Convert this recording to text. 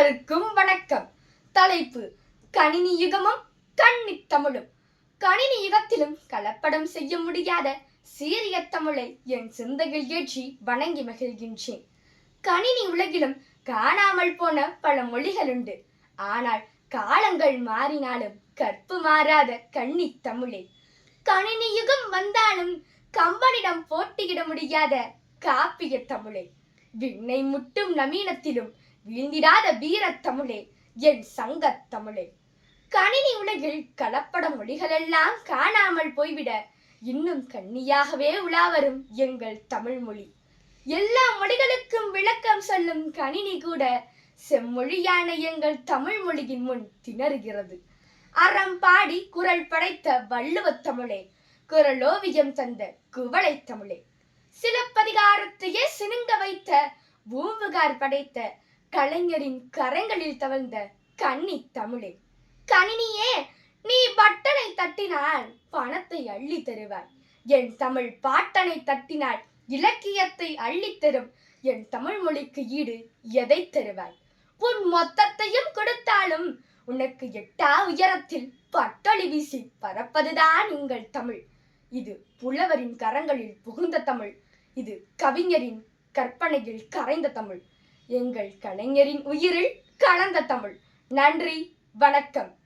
அனைவருக்கும் வணக்கம். தலைப்பு கணினி யுகமும் கண்ணி தமிழும். கணினி யுகத்திலும் கலப்படம் செய்ய முடியாத சீரிய தமிழை என் சிந்தையில் ஏற்றி வணங்கி மகிழ்கின்றேன். கணினி உலகிலும் காணாமல் போன பல மொழிகள் உண்டு ஆனால் காலங்கள் மாறினாலும் கற்பு மாறாத கண்ணி தமிழே. கணினி யுகம் வந்தாலும் கம்பனிடம் போட்டியிட முடியாத காப்பிய தமிழே. விண்ணை முட்டும் நவீனத்திலும் வீழ்ந்திடாத வீரத் தமிழே என் சங்கத் தமிழே. கணினி உலகில் கலப்பட மொழிகளெல்லாம் காணாமல் போய்விட இன்னும் கன்னியாகவே உலாவரும் எங்கள் தமிழ் மொழி. எல்லா மொழிகளுக்கும் விளக்கம் சொல்லும் கணினி கூட செம்மொழியான எங்கள் தமிழ் மொழியின் முன் திணறுகிறது. அறம் பாடி குரல் படைத்த வள்ளுவத் தமிழே குரலோவியம் தந்த குவளை தமிழே. சிலப்பதிகாரத்தையே சினுங்க வைத்த பூம்புகார் படைத்த கலைஞரின் கரங்களில் தவழ்ந்த கன்னி தமிழே. கணினியே நீ பட்டனை தட்டினால் பணத்தை அள்ளி தருவாய். என் தமிழ் பாட்டனை தட்டினால் இலக்கியத்தை அள்ளித் தரும். என் தமிழ் மொழிக்கு ஈடு எதை தருவாய்? உன் மொத்தத்தையும் கொடுத்தாலும் உனக்கு எட்டா உயரத்தில் பட்டொளி வீசி பறப்பதுதான் உங்கள் தமிழ். இது புலவரின் கரங்களில் புகுந்த தமிழ். இது கவிஞரின் கற்பனையில் கரைந்த தமிழ். எங்கள் கலைஞரின் உயிரில் கலந்த தமிழ். நன்றி வணக்கம்.